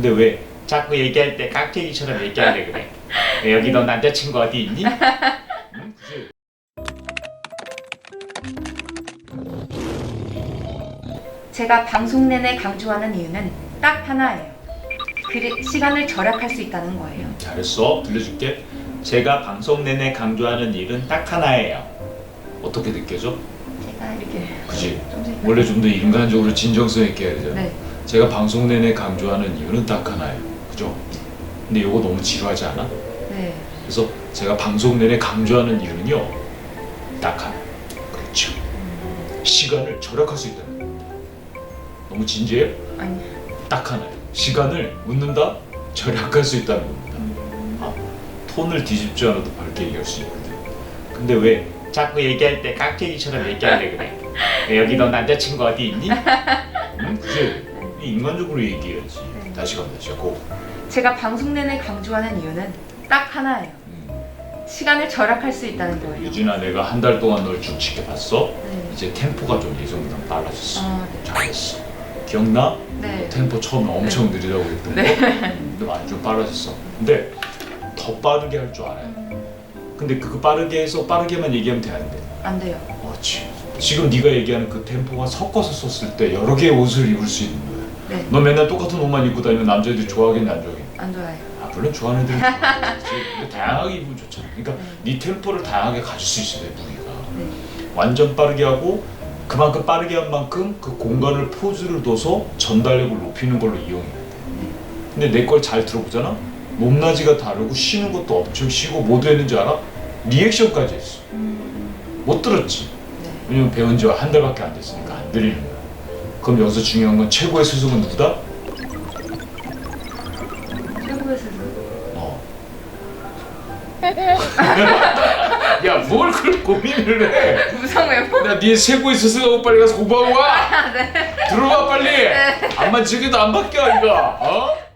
근데 왜 자꾸 얘기할 때 깍쟁이처럼 얘기하려 그래? 왜 여기 너 남자친구 어디 있니? 응? 그치? 제가 방송 내내 강조하는 이유는 딱 하나예요. 그 시간을 절약할 수 있다는 거예요. 잘했어. 들려줄게. 제가 방송 내내 강조하는 일은 딱 하나예요. 어떻게 느껴져? 제가 이렇게 그지? 좀 생- 원래 좀 더 인간적으로 진정성 있게 해야 되잖아. 네. 제가 방송 내내 강조하는 이유는 딱 하나예요. 그죠? 근데 이거 너무 지루하지 않아? 네. 그래서 제가 방송 내내 강조하는 이유는요. 딱 하나. 그렇죠. 시간을 절약할 수 있다는 거예요. 너무 진지해요? 아니. 딱 하나예요. 시간을 묻는다? 절약할 수 있다는 겁니다. 아, 톤을 뒤집지 않아도 밝게 얘기할 수 있거든. 근데 왜 자꾸 얘기할 때 깍쟁이처럼 얘기하려 그래? 왜 여기 너 남자친구 어디 있니? 응? 그지? 인간적으로 얘기해야지. 네. 다시 가면 다시 고. 제가 방송 내내 강조하는 이유는 딱 하나예요. 음. 시간을 절약할 수 있다는 거예요. 유진아 내가 한 달 동안 널 쭉 지켜봤어. 네. 이제 템포가 좀 예전보다 빨라졌어. 아, 네. 잘했어. 기억나? 네. 템포 처음에 엄청 느리다고 했던 네. 거. 근데 많이 좀 빨라졌어. 근데 더 빠르게 할 줄 알아요. 음, 근데 그거 빠르게 해서 빠르게만 얘기하면 돼안 돼요. 그렇지. 지금 네가 얘기하는 그 템포가 섞어서 썼을 때 여러 개의 옷을 입을 수 있는 거야. 네. 너 맨날 똑같은 옷만 입고 다니면 남자애들이 좋아하겠냐 안 좋아하겠냐? 안 좋아요. 아 물론 좋아하는 애들은 좋아하겠지. 근데 다양하게 입으면 좋잖아. 그러니까 네 템포를 다양하게 가질 수 있어야 돼 무기가. 네. 완전 빠르게 하고 그만큼 빠르게 한 만큼 그 공간을 포즈를 둬서 전달력을 높이는 걸로 이용해야 돼. 근데 내 걸 잘 들어보잖아. 높낮이가 다르고 쉬는 것도 엄청 쉬고 모두 했는지 알아? 리액션까지 했어. 음, 못 들었지. 네. 왜냐면 배운 지가 한 달밖에 안 됐으니까 안 들리는 거야. 그럼 여기서 중요한 건 최고의 스승은 누구다? 최고의 스승. 어. 야, 뭘 그렇게 고민을 해? 무성 외모? 나네 최고의 스승하고 빨리 가서 공부하고 와. 네. 들어와 빨리. 안만 즐겨도 안 바뀌어 이거. 어?